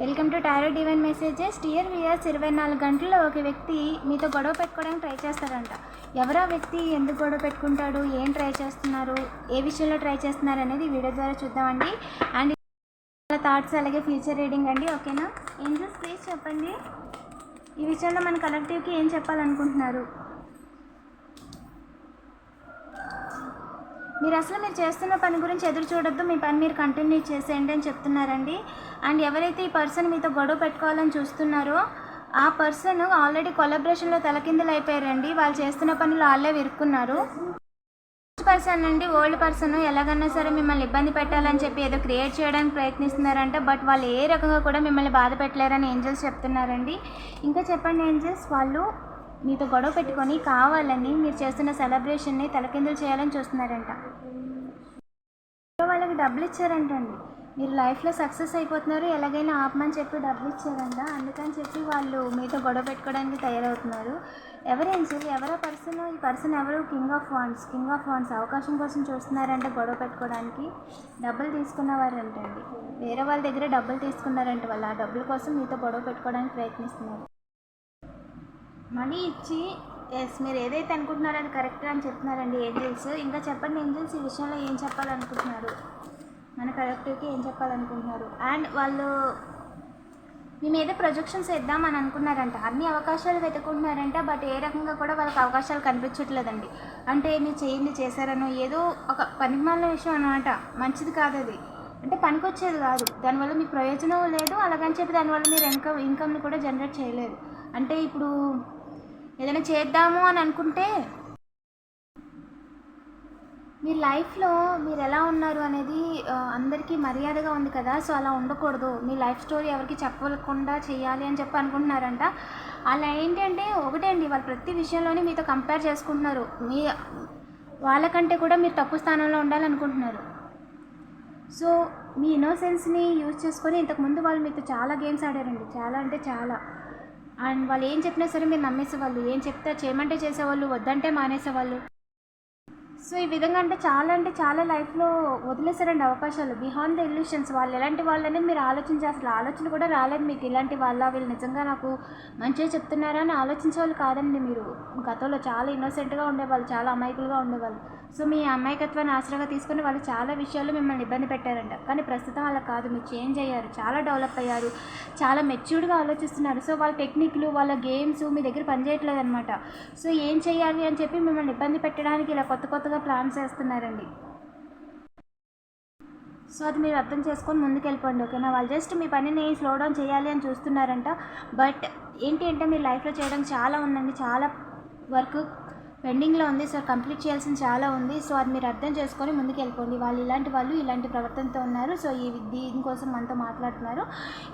Welcome to tarot divine messages. Dear viewers ఇరవై నాలుగు గంటల్లో ఒక వ్యక్తి మీతో గొడవ పెట్టుకోవడానికి ట్రై చేస్తారంట ఎవరో వ్యక్తి? ఎందుకు గొడవ పెట్టుకుంటాడు? ఏం ట్రై చేస్తున్నారు? ఏ విషయంలో ట్రై చేస్తున్నారు అనేది వీడియో ద్వారా చూద్దామండి. అండ్ థాట్స్ అలాగే ఫ్యూచర్ రీడింగ్ అండి ఓకేనా? ఏంజల్స్ ప్లీజ్ చెప్పండి. ఈ విషయంలో మన కలెక్టివ్కి ఏం చెప్పాలనుకుంటున్నారు? మీరు అసలు మీరు చేస్తున్న పని గురించి ఎదురు చూడొద్దు. మీ పని మీరు కంటిన్యూ చేసేయండి అని చెప్తున్నారండి. అండ్ ఎవరైతే ఈ పర్సన్ మీతో గొడవ పెట్టుకోవాలని చూస్తున్నారో ఆ పర్సన్ ఆల్రెడీ కొలాబరేషన్లో తలకిందులు అయిపోయారండి. వాళ్ళు చేస్తున్న పనులు వాళ్ళే విరుక్కున్నారు. పర్సన్ అండి ఓల్డ్ పర్సన్ ఎలాగన్నా సరే మిమ్మల్ని ఇబ్బంది పెట్టాలని చెప్పి ఏదో క్రియేట్ చేయడానికి ప్రయత్నిస్తున్నారంట. బట్ వాళ్ళు ఏ రకంగా కూడా మిమ్మల్ని బాధ పెట్టలేరని ఏంజల్స్ చెప్తున్నారండి. ఇంకా చెప్పండి ఏంజల్స్ వాళ్ళు మీతో గొడవ పెట్టుకొని కావాలని మీరు చేస్తున్న సెలబ్రేషన్ని తలకిందులు చేయాలని చూస్తున్నారంట. వాళ్ళకి డబ్బులు ఇచ్చారంటండి. మీరు లైఫ్లో సక్సెస్ అయిపోతున్నారు ఎలాగైనా ఆపమని చెప్పి డబ్బులు ఇచ్చారంట. అందుకని చెప్పి వాళ్ళు మీతో గొడవ పెట్టుకోవడానికి తయారవుతున్నారు. ఎవరైనా చెప్పి ఎవరో పర్సన్? ఈ పర్సన్ ఎవరు? King of wands. King of wands అవకాశం కోసం చూస్తున్నారంటే గొడవ పెట్టుకోవడానికి. డబ్బులు తీసుకున్నవారంటండి. వేరే వాళ్ళ దగ్గర డబ్బులు తీసుకున్నారంట వాళ్ళు. ఆ డబ్బుల కోసం మీతో గొడవ పెట్టుకోవడానికి ప్రయత్నిస్తున్నారు. మనీ ఇచ్చి ఎస్ మీరు ఏదైతే అనుకుంటున్నారో అది కరెక్ట్ అని చెప్తున్నారండి ఏంజల్స్ ఇంకా చెప్పండి ఏంజల్స్ ఈ విషయంలో ఏం చెప్పాలనుకుంటున్నారు? మన కలెక్టివ్కి ఏం చెప్పాలనుకుంటున్నారు? అండ్ వాళ్ళు మీ మీద ప్రొజెక్షన్స్ ఇద్దామని అనుకున్నారంట. అన్ని అవకాశాలు వెతుకుంటున్నారంట బట్ ఏ రకంగా కూడా వాళ్ళకి అవకాశాలు కనిపించట్లేదండి. అంటే మీరు చేయండి చేశారనో ఏదో ఒక పనిమాల విషయం అనమాట మంచిది కాదు అది. అంటే పనికొచ్చేది కాదు. దానివల్ల మీకు ప్రయోజనం లేదు అలాగని చెప్పి దానివల్ల మీరు ఇన్కమ్ ఇన్కమ్ని కూడా జనరేట్ చేయలేదు. అంటే ఇప్పుడు ఏదైనా చేద్దాము అని అనుకుంటే మీ లైఫ్లో మీరు ఎలా ఉన్నారు అనేది అందరికీ మర్యాదగా ఉంది కదా సో అలా ఉండకూడదు. మీ లైఫ్ స్టోరీ ఎవరికి చెప్పకుండా చేయాలి అని చెప్పి అనుకుంటున్నారంట. అలా ఏంటంటే ఒకటే అండి వాళ్ళు ప్రతి విషయంలోనే మీతో కంపేర్ చేసుకుంటున్నారు. మీ వాళ్ళకంటే కూడా మీరు తక్కువ స్థానంలో ఉండాలనుకుంటున్నారు. సో మీ ఇన్నోసెన్స్ని యూజ్ చేసుకొని ఇంతకుముందు వాళ్ళు మీతో చాలా గేమ్స్ ఆడారండి. చాలా అంటే చాలా. అండ్ వాళ్ళు ఏం చెప్పినా సరే మీరు నమ్మేసేవాళ్ళు. ఏం చెప్తే చేయమంటే చేసేవాళ్ళు వద్దంటే మానేసేవాళ్ళు. సో ఈ విధంగా అంటే చాలా అంటే చాలా లైఫ్లో వదిలేసారండి అవకాశాలు. Behind the illusions. వాళ్ళు ఎలాంటి వాళ్ళని మీరు ఆలోచించే అసలు ఆలోచన కూడా రాలేదు మీకు. ఇలాంటి వాళ్ళ వీళ్ళు నిజంగా నాకు మంచిగా చెప్తున్నారా అని ఆలోచించే వాళ్ళు కాదండి మీరు. గతంలో చాలా ఇన్నోసెంట్గా ఉండేవాళ్ళు చాలా అమాయకులుగా ఉండేవాళ్ళు. సో మీ అమాయకత్వాన్ని ఆశ్రయంగా తీసుకుని వాళ్ళు చాలా విషయాల్లో మిమ్మల్ని ఇబ్బంది పెట్టారంట. కానీ ప్రస్తుతం అలా కాదు. మీరు చేంజ్ అయ్యారు. చాలా డెవలప్ అయ్యారు. చాలా మెచ్యూర్డ్గా ఆలోచిస్తున్నారు. సో వాళ్ళ టెక్నిక్లు వాళ్ళ గేమ్స్ మీ దగ్గర పనిచేయట్లేదు అనమాట సో ఏం చేయాలి అని చెప్పి మిమ్మల్ని ఇబ్బంది పెట్టడానికి ఇలా కొత్త కొత్తగా ప్లాన్స్ వేస్తున్నారండి. సో అది మీరు అర్థం చేసుకొని ముందుకెళ్ళిపోండి ఓకేనా? వాళ్ళు జస్ట్ మీ పనిని స్లో డౌన్ చేయాలి అని చూస్తున్నారంట. బట్ ఏంటి అంటే మీ లైఫ్లో చేయడం చాలా ఉందండి. చాలా వర్క్ పెండింగ్లో ఉంది సో కంప్లీట్ చేయాల్సిన చాలా ఉంది. సో అది మీరు అర్థం చేసుకొని ముందుకు వెళ్ళిపోండి వాళ్ళు ఇలాంటి వాళ్ళు ఇలాంటి ప్రవర్తనతో ఉన్నారు. సో ఈ దీనికోసం మనతో మాట్లాడుతున్నారు.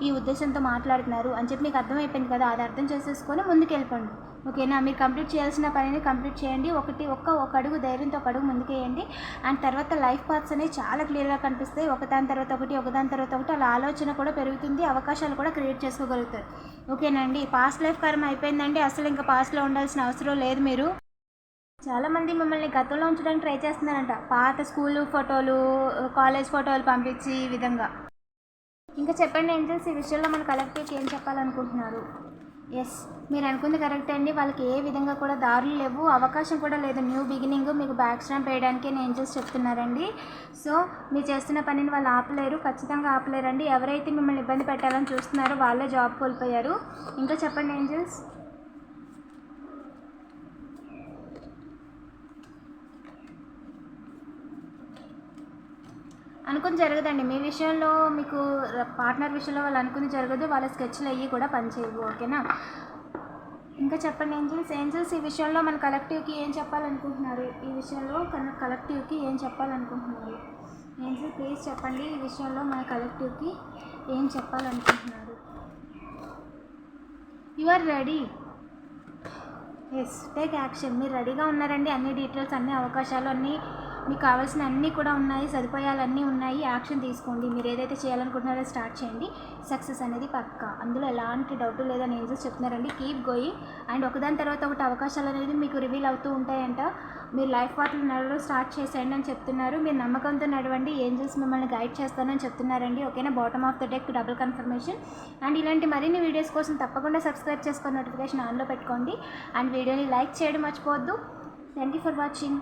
ఈ ఉద్దేశంతో మాట్లాడుతున్నారు అని చెప్పి మీకు అర్థమైపోయింది కదా. అది అర్థం చేసేసుకొని ముందుకు వెళ్ళిపోండి ఓకేనా? మీరు కంప్లీట్ చేయాల్సిన పనిని కంప్లీట్ చేయండి. ఒకటి ఒక్క ఒక అడుగు ధైర్యంతో ఒక అడుగు ముందుకేయండి అండ్ తర్వాత లైఫ్ పాత్స్ అనేవి చాలా క్లియర్గా కనిపిస్తాయి. ఒకదాని తర్వాత ఒకటి ఒకదాని తర్వాత ఒకటి అలా ఆలోచన కూడా పెరుగుతుంది. అవకాశాలు కూడా క్రియేట్ చేసుకోగలుగుతారు. ఓకేనండి పాస్ట్ లైఫ్ కర్మ అయిపోయిందండి. అసలు ఇంకా పాస్ట్లో ఉండాల్సిన అవసరం లేదు మీరు. చాలామంది మిమ్మల్ని గతంలో ఉంచడానికి ట్రై చేస్తున్నారంట. పాత స్కూల్ ఫోటోలు కాలేజ్ ఫోటోలు పంపించి ఈ విధంగా. ఇంకా చెప్పండి ఏంజల్స్ ఈ విషయంలో మన కలెక్టివ్కి ఏం చెప్పాలనుకుంటున్నారు? ఎస్ మీరు అనుకుంది కరెక్ట్ అండి. వాళ్ళకి ఏ విధంగా కూడా దారులు లేవు. అవకాశం కూడా లేదు. న్యూ బిగినింగ్ మీకు బ్యాక్ స్టాంప్ వేయడానికి నేను ఏంజల్స్ చెప్తున్నారండి సో మీరు చేస్తున్న పనిని వాళ్ళు ఆపలేరు. ఖచ్చితంగా ఆపలేరండి. ఎవరైతే మిమ్మల్ని ఇబ్బంది పెట్టాలని చూస్తున్నారో వాళ్ళే జాబ్ కోల్పోయారు. ఇంకా చెప్పండి ఏంజల్స్? అనుకుని జరగదండి. మీ విషయంలో మీకు పార్ట్నర్ విషయంలో వాళ్ళు అనుకుని జరగదు. వాళ్ళ స్కెచ్లు అయ్యి కూడా పనిచేయవు ఓకేనా? ఇంకా చెప్పండి ఏంజల్స్? ఏంజల్స్ ఈ విషయంలో మన కలెక్టివ్కి ఏం చెప్పాలనుకుంటున్నారు? ఈ విషయంలో కలెక్టివ్కి ఏం చెప్పాలనుకుంటున్నారు? ఏంజల్ ప్లీజ్ చెప్పండి. ఈ విషయంలో మన కలెక్టివ్కి ఏం చెప్పాలనుకుంటున్నారు? You are ready? Yes take action మీరు రెడీగా ఉన్నారండి. అన్ని డీటెయిల్స్ అన్ని అవకాశాలు అన్నీ మీకు కావాల్సిన అన్నీ కూడా ఉన్నాయి సదుపాయాలన్నీ ఉన్నాయి యాక్షన్ తీసుకోండి. మీరు ఏదైతే చేయాలనుకుంటున్నారో స్టార్ట్ చేయండి. సక్సెస్ అనేది పక్కా. అందులో ఎలాంటి డౌట్ లేదా నేను చూసి చెప్తున్నారండి. Keep going. అండ్ ఒకదాని తర్వాత ఒకటి అవకాశాలు అనేది మీకు రివీల్ అవుతూ ఉంటాయంట. మీరు లైఫ్ పార్ట్నర్ నడవడం స్టార్ట్ చేసేయండి అని చెప్తున్నారు. మీరు నమ్మకంతో నడవండి. ఏంజల్స్ మిమ్మల్ని గైడ్ చేస్తానని చెప్తున్నారండి. ఓకేనా? Bottom of the deck double confirmation. And ఇలాంటి మరిన్ని వీడియోస్ కోసం తప్పకుండా సబ్స్క్రైబ్ చేసుకొని నోటిఫికేషన్ ఆన్లో పెట్టుకోండి. అండ్ వీడియోని లైక్ చేయడం మర్చిపోవద్దు. Thank you for watching.